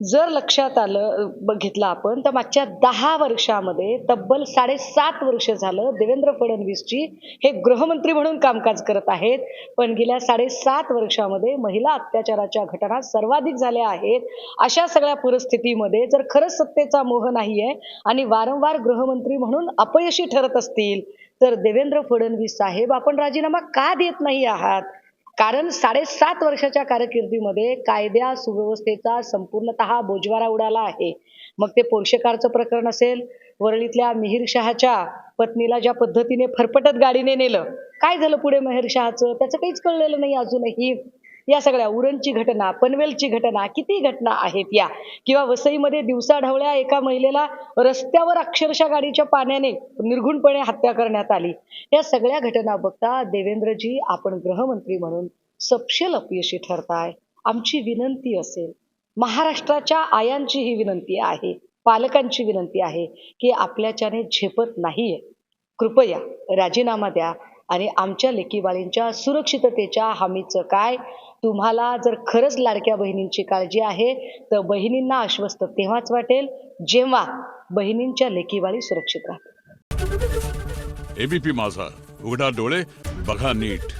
जर लक्षात आलं बघितलं आपण तर मागच्या दहा वर्षामध्ये तब्बल साडेसात वर्ष झालं देवेंद्र फडणवीसची हे गृहमंत्री म्हणून कामकाज करत आहेत. पण गेल्या साडेसात वर्षामध्ये महिला अत्याचाराच्या घटना सर्वाधिक झाल्या आहेत. अशा सगळ्या परिस्थितीमध्ये जर खरंच सत्तेचा मोह नाहीये आणि वारंवार गृहमंत्री म्हणून अपयशी ठरत असतील तर देवेंद्र फडणवीस साहेब आपण राजीनामा का देत नाही आहात? कारण साडेसात वर्षाच्या कारकिर्दीमध्ये कायद्या सुव्यवस्थेचा संपूर्णतः बोजवारा उडाला आहे. मग ते पोर्शेकारचं प्रकरण असेल वरळीतल्या मिहीर शहाच्या पत्नीला ज्या पद्धतीने फरफटत गाडीने नेलं काय झालं पुढे मेहर शहाचं? त्याचं काहीच कळलेलं नाही अजूनही. या सगळ्या उरणची घटना पनवेलची घटना किती घटना आहेत या? किंवा वसईमध्ये दिवसाढवळ्या एका महिलेला रस्त्यावर अक्षरशः गाडीच्या पाण्याने निर्घुणपणे हत्या करण्यात आली. या सगळ्या घटना बघता देवेंद्रजी आपण गृहमंत्री म्हणून सपशेल अपयशी ठरताय. आमची विनंती असेल महाराष्ट्राच्या आयांची ही विनंती आहे पालकांची विनंती आहे की आपल्याच्याने झेपत नाहीये. कृपया राजीनामा द्या. आणि आमच्या लेकीबाळींच्या सुरक्षिततेच्या हमीचं काय? तुम्हाला जर खरंच लाडक्या बहिणींची काळजी आहे तर बहिणींना आश्वस्त तेव्हाच वाटेल जेव्हा बहिणींच्या लेकीबाळी सुरक्षित राहतील. एबीपी माझा. उघडा डोळे बघा नीट.